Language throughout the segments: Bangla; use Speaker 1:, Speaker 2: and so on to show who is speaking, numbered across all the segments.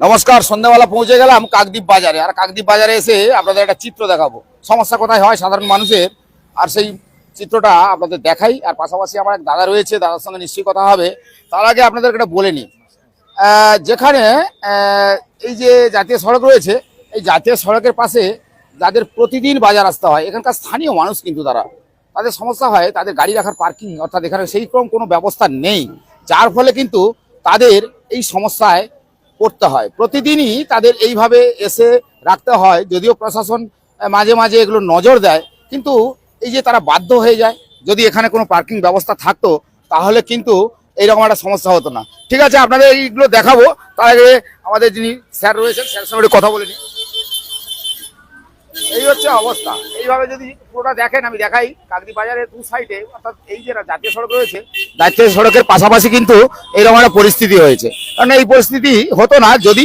Speaker 1: নমস্কার, সন্ধ্যাবেলা পৌঁছে গেলাম কাকদ্বীপ বাজারে। আর কাকদ্বীপ বাজারে এসে আপনাদের একটা চিত্র দেখাবো। সমস্যা কোথায় হয়? সাধারণ মানুষের। আর সেই চিত্রটা আপনাদের দেখাই। আর পাশাপাশি আমার এক দাদা রয়েছে, দাদার সঙ্গে নিশ্চয়ই কথা হবে। তার আগে আপনাদের একটা বলে নিই। যেখানে এই যে জাতীয় সড়ক রয়েছে, এই জাতীয় সড়কের পাশে যাদের প্রতিদিন বাজার আসতে হয়, এখানকার স্থানীয় মানুষ কিন্তু তারা। তাদের সমস্যা হয়, তাদের গাড়ি রাখার পার্কিং অর্থাৎ এখানে সেই রকম কোনো ব্যবস্থা নেই। যার ফলে কিন্তু তাদের এই সমস্যায় পড়তে হয়। প্রতিদিনই তাদের এইভাবে এসে রাখতে হয়, যদিও প্রশাসন মাঝে মাঝে এগুলো নজর দেয়, কিন্তু এই যে তারা বাধ্য হয়ে যায়, যদি এখানে কোনো পার্কিং ব্যবস্থা থাকতো, তাহলে কিন্তু এইরকম একটা সমস্যা হতো না। ঠিক আছে, আপনাদের এইগুলো দেখাবো, তার আগে আমাদের যিনি স্যার রয়েছেন, স্যারের সঙ্গে কথা বলে নিই। এই হচ্ছে অবস্থা। এইভাবে যদি পুরোটা দেখেন, আমি দেখাই কাকরি বাজারের দু সাইডে অর্থাৎ এই যে জাতীয় সড়ক রয়েছে জাতীয় সড়কের পাশাপাশি কিন্তু এরকম একটা পরিস্থিতি হয়েছে। কারণ এই পরিস্থিতি হতো না যদি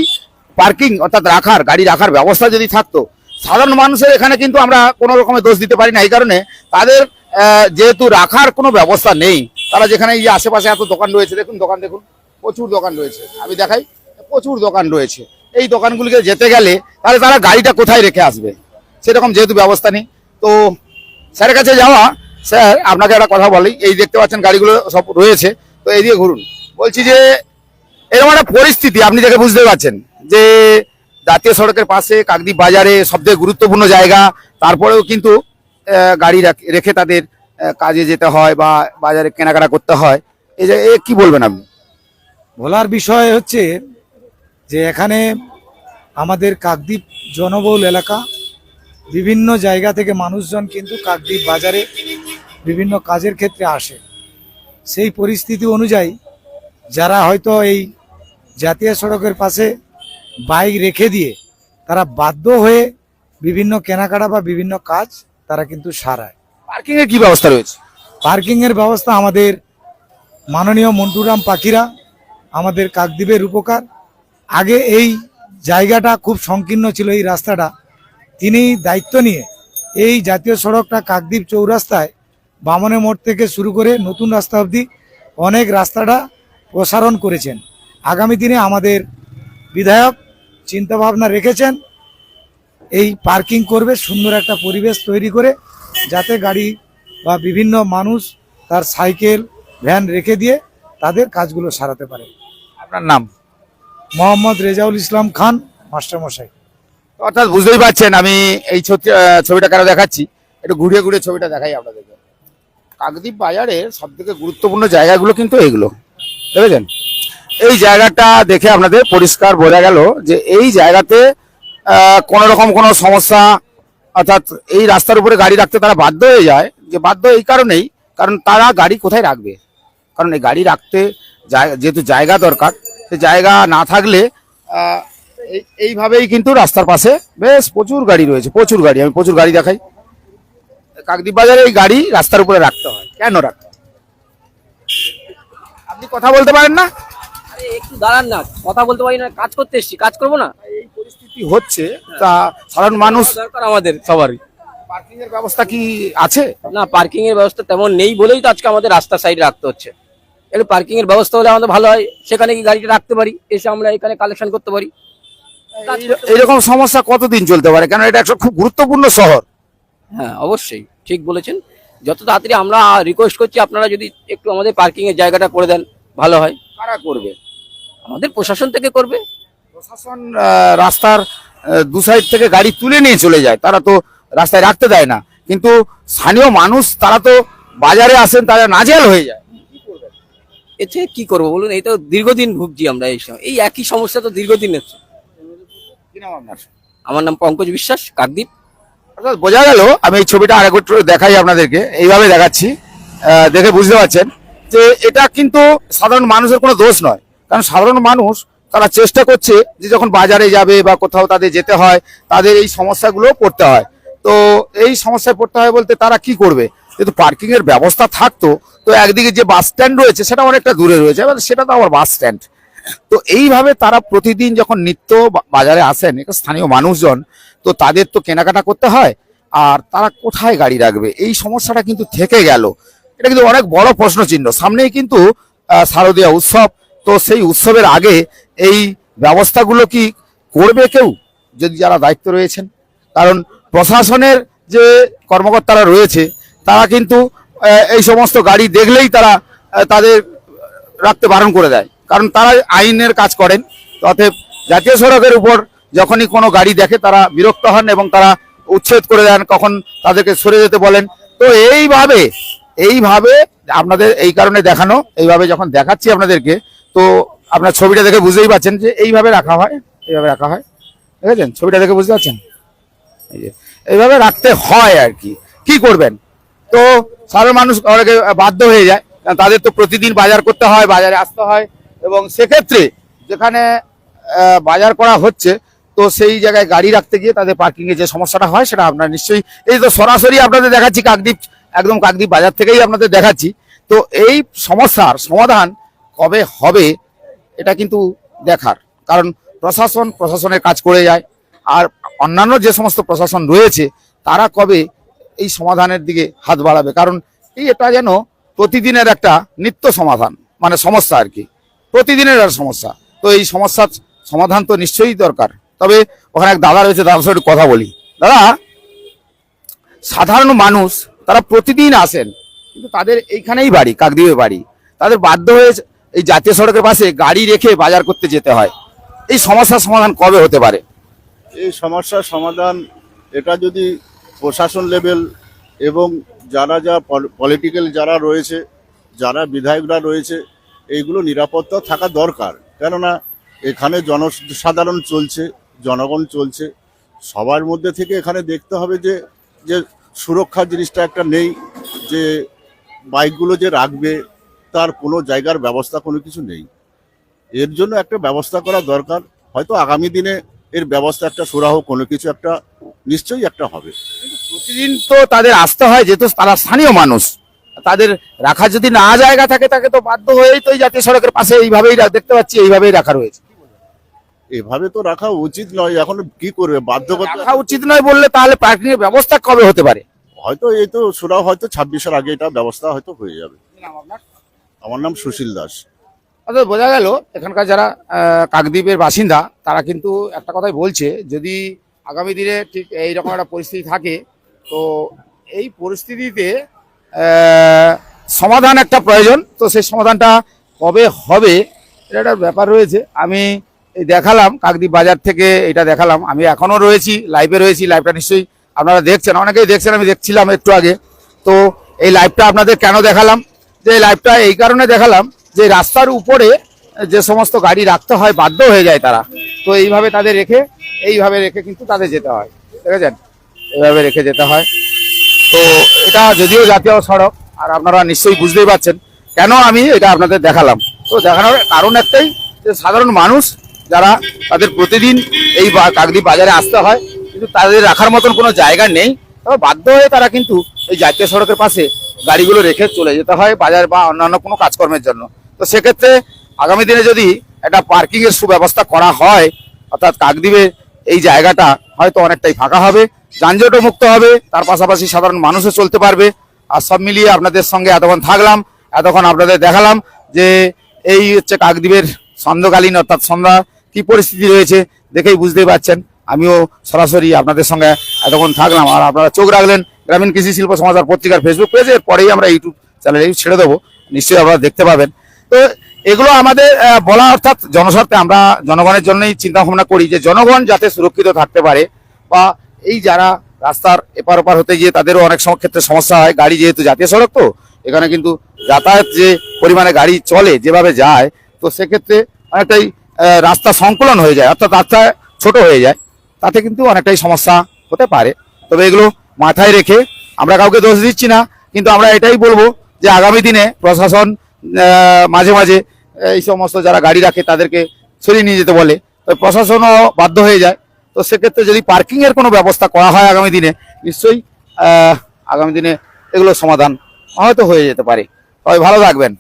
Speaker 1: পার্কিং অর্থাৎ রাখার, গাড়ি রাখার ব্যবস্থা যদি থাকতো। সাধারণ মানুষের এখানে কিন্তু আমরা কোনো রকমের দোষ দিতে পারি না। এই কারণে তাদের যেহেতু রাখার কোনো ব্যবস্থা নেই, তারা যেখানে এই আশেপাশে এত দোকান রয়েছে, দেখুন দোকান, দেখুন, প্রচুর দোকান রয়েছে। আমি দেখাই, প্রচুর দোকান রয়েছে। এই দোকানগুলিকে যেতে গেলে তাহলে তারা গাড়িটা কোথায় রেখে আসবে? সেরকম যেহেতু ব্যবস্থা নেই। তো স্যারের কাছে যাওয়া, স্যার, আপনাকে একটা কথা বলি। এই দেখতে পাচ্ছেন গাড়িগুলো সব রয়েছে। তো এই দিয়ে ঘুরুন। বলছি যে এরকম একটা পরিস্থিতি আপনি দেখে বুঝতে পারছেন যে জাতীয় সড়কের পাশে কাকদ্বীপ বাজারে সবথেকে গুরুত্বপূর্ণ জায়গা, তারপরেও কিন্তু গাড়ি রাখ- তাদের কাজে যেতে হয় বা বাজারে কেনাকাটা করতে হয়। এই যে কি বলবেন আপনি?
Speaker 2: বলার বিষয় হচ্ছে যে এখানে আমাদের কাকদ্বীপ জনবহুল এলাকা, বিভিন্ন জায়গা থেকে মানুষজন কিন্তু কাকদ্বীপ বাজারে বিভিন্ন কাজের ক্ষেত্রে আসে। সেই পরিস্থিতি অনুযায়ী যারা হয়তো এই জাতীয় সড়কের পাশে বাইক রেখে দিয়ে তারা বাধ্য হয়ে বিভিন্ন কেনাকাটা বা বিভিন্ন কাজ তারা কিন্তু সারায়।
Speaker 1: পার্কিং এর কি ব্যবস্থা রয়েছে?
Speaker 2: পার্কিং এর ব্যবস্থা আমাদের মাননীয় মন্টুরাম পাখিরা আমাদের কাকদ্বীপের উপকার আগে এই জায়গাটা খুব সংকীর্ণ ছিল এই রাস্তাটা। তিনি দায়িত্ব নিয়ে এই জাতীয় সড়কটা কাকদ্বীপ চৌরাস্তায় বামনে মোড় থেকে শুরু করে নতুন রাস্তা অবধি অনেক রাস্তাটা প্রসারণ করেছেন। আগামী দিনে আমাদের বিধায়ক চিন্তাভাবনা রেখেছেন এই পার্কিং করবে সুন্দর একটা পরিবেশ তৈরি করে যাতে গাড়ি বা বিভিন্ন মানুষ তার সাইকেল ভ্যান রেখে দিয়ে তাদের কাজগুলো সারাতে পারে।
Speaker 1: আপনার নাম?
Speaker 2: মোহাম্মদ রেজাউল ইসলাম খান মাস্টারমশাই।
Speaker 1: অর্থাৎ বুঝতেই পারছেন আমি এই ছবি- ছবিটা কেন দেখাচ্ছি? একটু ঘুরিয়ে ঘুরিয়ে ছবিটা দেখাই আপনাদেরকে। কাকদ্বীপ বাজারের সব থেকে গুরুত্বপূর্ণ জায়গাগুলো কিন্তু এগুলো দেখেছেন? এই জায়গাটা দেখে আপনাদের পরিষ্কার বোঝা গেল যে এই জায়গাতে কোনো রকম কোনো সমস্যা, অর্থাৎ এই রাস্তার উপরে গাড়ি রাখতে তারা বাধ্য হয়ে যায়। যে বাধ্য এই কারণেই, কারণ তারা গাড়ি কোথায় রাখবে? কারণ এই গাড়ি রাখতে যেহেতু জায়গা দরকার, সে জায়গা না থাকলে এই- এইভাবেই কিন্তু রাস্তার পাশে বেশ প্রচুর গাড়ি রয়েছে, প্রচুর গাড়ি, আমি প্রচুর গাড়ি দেখাই। কাকদ্বীপ বাজারে এই গাড়ি রাস্তার উপরে রাখতে হয়। কেন রাখতে? আপনি কথা বলতে পারেন না?
Speaker 3: একটু দাঁড়ান না কথা বলতে পারি না কাজ করতে এসছি কাজ করব না।
Speaker 1: এই পরিস্থিতি হচ্ছে তা সাধারণ মানুষ
Speaker 3: দরকার আমাদের। সবারই।
Speaker 1: পার্কিং এর ব্যবস্থা কি আছে?
Speaker 3: না পার্কিং এর ব্যবস্থা তেমন নেই বলেই তো আজকে আমাদের রাস্তার সাইডে রাখতে হচ্ছে। একটু পার্কিং এর ব্যবস্থা হলে আমাদের ভালো হয় সেখানে কি গাড়িটা রাখতে পারি এসে আমরা এখানে কালেকশন করতে পারি।
Speaker 1: এইরকম সমস্যা কতদিন চলতে পারে? কারণ এটা একটা খুব গুরুত্বপূর্ণ শহর।
Speaker 3: হ্যাঁ অবশ্যই ঠিক বলেছেন। যত তাড়াতাড়ি আমরা রিকোয়েস্ট করছি আপনারা যদি একটু আমাদের পার্কিং এর জায়গাটা করে দেন ভালো হয়।
Speaker 1: কারা করবে?
Speaker 3: আমাদের প্রশাসন থেকে করবে।
Speaker 1: প্রশাসন রাস্তার দু সাইড থেকে গাড়ি তুলে নিয়ে চলে যায়। তারা তো রাস্তায় রাখতে দেয় না। কিন্তু স্থানীয় মানুষ তারা তো বাজারে আসেন তারা নাজেহাল হয়ে যায়।
Speaker 3: এতে কি করব বলুন? এই তো দীর্ঘদিন ভুগছি আমরা এই সময় এই একই সমস্যা তো দীর্ঘদিন হচ্ছে। আমার নাম পঙ্কজ বিশ্বাস কাকদ্বীপ।
Speaker 1: অর্থাৎ বোঝা গেল আমি এই ছবিটা আরেকটু দেখাই আপনাদেরকে। এইভাবে দেখাচ্ছি। দেখে বুঝতে পারছেন যে এটা কিন্তু সাধারণ মানুষের কোনো দোষ নয়। কারণ সাধারণ মানুষ তারা চেষ্টা করছে যে যখন বাজারে যাবে বা কোথাও তাদের যেতে হয়, তাদের এই সমস্যাগুলো পড়তে হয়। তো এই সমস্যায় পড়তে হয় বলতে তারা কি করবে? যেহেতু পার্কিং এর ব্যবস্থা থাকতো, তো একদিকে যে বাস স্ট্যান্ড রয়েছে সেটা অনেকটা দূরে রয়েছে, এবার সেটা তো আবার বাস স্ট্যান্ড তো এইভাবে তারা প্রতিদিন যখন নিত্য বাজারে আসেন স্থানীয় মানুষজন, তো তাদের তো কেনাকাটা করতে হয়, আর তারা কোথায় গাড়ি রাখবে? এই সমস্যাটা কিন্তু থেকে গেল। এটা কিন্তু অনেক বড় প্রশ্ন চিহ্ন সামনেই কিন্তু শারদীয়া উৎসব তো সেই উৎসবের আগে এই ব্যবস্থাগুলো কি করবে কেউ? যদি যারা দায়িত্ব রয়েছেন। কারণ প্রশাসনের যে কর্মকর্তারা রয়েছে, তারা কিন্তু এই সমস্ত গাড়ি দেখলেই তারা তাদের রাখতে বারণ করে দেয়। কারণ তারা আইনের কাজ করেন। অতএব জাতীয় সড়কের উপর যখনই কোনো গাড়ি দেখে, তারা বিরক্ত হন এবং তারা উচ্ছেদ করে দেন, কখন তাদেরকে সরে যেতে বলেন। তো এইভাবে এইভাবে আপনাদের এই কারণে দেখানো, এইভাবে যখন দেখাচ্ছি আপনাদেরকে তো আপনার ছবিটা দেখে বুঝতেই পারছেন যে এইভাবে রাখা হয়, এইভাবে রাখা হয়। দেখেছেন? ছবিটা দেখে বুঝতে পারছেন? এইভাবে রাখতে হয় আর কি। কি করবেন? তো সাধারণ মানুষ অনেকে বাধ্য হয়ে যায়, কারণ তাদের তো প্রতিদিন বাজার করতে হয়, বাজারে আসতে হয়, এবং সেক্ষেত্রে যেখানে বাজার করা হচ্ছে, তো সেই জায়গায় গাড়ি রাখতে গিয়ে তাদের পার্কিং এর যে সমস্যাটা হয়, সেটা আপনারা নিশ্চয়ই এই তো সরাসরি আপনাদের দেখাচ্ছি, কাকদ্বীপ একদম কাকদ্বীপ বাজার থেকেই আপনাদের দেখাচ্ছি। তো এই সমস্যার সমাধান কবে হবে, এটা কিন্তু দেখার। কারণ প্রশাসন প্রশাসনের কাজ করে যায়, আর অন্যান্য যে সমস্ত প্রশাসন রয়েছে, তারা কবে এই সমাধানের দিকে হাত বাড়াবে? কারণ এই এটা যেন প্রতিদিনের একটা নিত্য সমাধান মানে সমস্যা আর কি। প্রতিদিনের একটা সমস্যা। তো এই সমস্যার সমাধান তো নিশ্চয়ই দরকার। তবে ওখানে এক দাদা রয়েছে দাদার সাথে কথা বলি। দাদা, সাধারণ মানুষ, তারা প্রতিদিন আসেন, কিন্তু তাদের এইখানেই বাড়ি, কাকদ্বীপে বাড়ি। তাদের বাধ্য হয়ে এই জাতীয় সড়কের পাশে গাড়ি রেখে বাজার করতে যেতে হয়। এই সমস্যার সমাধান কবে হতে পারে?
Speaker 4: এই সমস্যার সমাধান এটা যদি প্রশাসন লেভেল এবং যারা যা পলিটিক্যাল যারা রয়েছে, যারা বিধায়করা রয়েছে, এইগুলো নিরাপত্তা থাকা দরকার। কেননা এখানে জনসাধারণ চলছে, জনগণ চলছে। সবার মধ্যে থেকে এখানে দেখতে হবে যে যে সুরক্ষা জিনিসটা একটা নেই, যে বাইকগুলো যে রাখবে তার কোনো জায়গার ব্যবস্থা কোনো কিছু নেই। এর জন্য একটা ব্যবস্থা করা দরকার। হয়তো আগামী দিনে এর ব্যবস্থা একটা সুরাহ কোনো কিছু একটা নিশ্চয়ই একটা হবে।
Speaker 1: প্রতিদিন তো তাদের আসতে হয় যেহেতু তারা স্থানীয় মানুষ। তাদের রাখার যদি না জায়গা থাকে তাকে তো বাধ্য হয়েই তো জাতীয় সড়কের পাশে এইভাবেই দেখতে পাচ্ছি এইভাবেই রাখা রয়েছে।
Speaker 4: এভাবে তো রাখা উচিত নয় এখন কি করবে? বাধ্য
Speaker 1: রাখা উচিত নয় বললে তাহলে পার্কিং এর ব্যবস্থা কবে হতে পারে?
Speaker 4: হয়তো এই তো সুরাহ হয়তো ছাব্বিশের আগে এটা ব্যবস্থা হয়তো হয়ে যাবে। আমার নাম সুশীল দাস।
Speaker 1: অর্থাৎ বোঝা গেল, এখানকার যারা কাকদ্বীপের বাসিন্দা, তারা কিন্তু একটা কথাই বলছে, যদি আগামী দিনে ঠিক এইরকম একটা পরিস্থিতি থাকে, তো এই পরিস্থিতিতে সমাধান একটা প্রয়োজন। তো সেই সমাধানটা কবে হবে, এটা একটা ব্যাপার রয়েছে। আমি দেখালাম, কাকদ্বীপ বাজার থেকে এটা দেখালাম। আমি এখনও রয়েছি লাইভে রয়েছি লাইভটা নিশ্চয়ই আপনারা দেখছেন। অনেকেই দেখছেন, আমি দেখছিলাম একটু আগে। তো এই লাইভটা আপনাদের কেন দেখালাম? যে লাইভটা এই কারণে দেখালাম যে রাস্তার উপরে যে সমস্ত গাড়ি রাখতে হয়, বাধ্য হয়ে যায় তারা। তো এইভাবে তাদের রেখে, এইভাবে রেখে কিন্তু তাদের যেতে হয়। দেখেছেন? এইভাবে রেখে যেতে হয়। তো এটা যদিও জাতীয় সড়ক, আর আপনারা নিশ্চয়ই বুঝতেই পারছেন কেন আমি এটা আপনাদের দেখালাম। তো দেখানোর কারণ একটাই, যে সাধারণ মানুষ যারা তাদের প্রতিদিন এই কাকদ্বীপ বাজারে আসতে হয়, কিন্তু তাদের রাখার মতন কোনো জায়গা নেই তবে বাধ্য হয়ে তারা কিন্তু এই জাতীয় সড়কের পাশে গাড়িগুলো রেখে চলে যেতে হয় বাজার বা অন্যান্য কোনো কাজকর্মের জন্য। তো সেক্ষেত্রে আগামী দিনে যদি একটা পার্কিং এর সুব্যবস্থা করা হয়, অর্থাৎ কাকদ্বীপে এই জায়গাটা হয়তো অনেকটাই ফাঁকা হবে, যানজটও মুক্ত হবে, তার পাশাপাশি সাধারণ মানুষও চলতে পারবে। আর সব মিলিয়ে আপনাদের সঙ্গে এতক্ষণ থাকলাম, এতক্ষণ আপনাদের দেখালাম যে এই হচ্ছে কাকদ্বীপের সন্ধ্যাকালীন অর্থাৎ সন্ধ্যা কি পরিস্থিতি রয়েছে, দেখেই বুঝতেই পারছেন। আমিও সরাসরি আপনাদের সঙ্গে এতক্ষণ থাকলাম, আর আপনারা চোখ রাখলেন গ্রামীণ কৃষি শিল্প সমাচার পত্রিকার ফেসবুক পেজে পরেই আমরা ইউটিউব চ্যানেলে ছেড়ে দেবো। নিশ্চয়ই আপনারা দেখতে পাবেন। তো এগুলো আমাদের বলা অর্থাৎ জনস্বার্থে আমরা জনগণের জন্যই চিন্তা ভাবনা করি যে জনগণ যাতে সুরক্ষিত থাকতে পারে বা এই যারা রাস্তার এপার ওপার হতে গিয়ে তাদেরও অনেক সময় ক্ষেত্রে সমস্যা হয়। গাড়ি যেহেতু জাতীয় সড়ক তো, এখানে কিন্তু যাতায়াত যে পরিমাণে গাড়ি চলে যেভাবে যায়, তো সেক্ষেত্রে অনেকটাই রাস্তা সংকুলন হয়ে যায়, অর্থাৎ রাস্তা ছোট হয়ে যায়। তাতে কিন্তু অনেকটাই সমস্যা হতে পারে। তবে এগুলো মাথায় রেখে আমরা কাউকে দোষ দিচ্ছি না, কিন্তু আমরা এটাই বলব যে আগামী দিনে প্রশাসন মাঝে মাঝে এই সমস্ত যারা গাড়ি রাখে তাদেরকে সরিয়ে নিয়ে যেতে বলে। তো প্রশাসনও বাধ্য হয়ে যায়। তো সেক্ষেত্রে যদি পার্কিংয়ের কোনো ব্যবস্থা করা হয় আগামী দিনে, নিশ্চয়ই আগামী দিনে এগুলোর সমাধান হয়তো হয়ে যেতে পারে। তবে ভালো থাকবেন।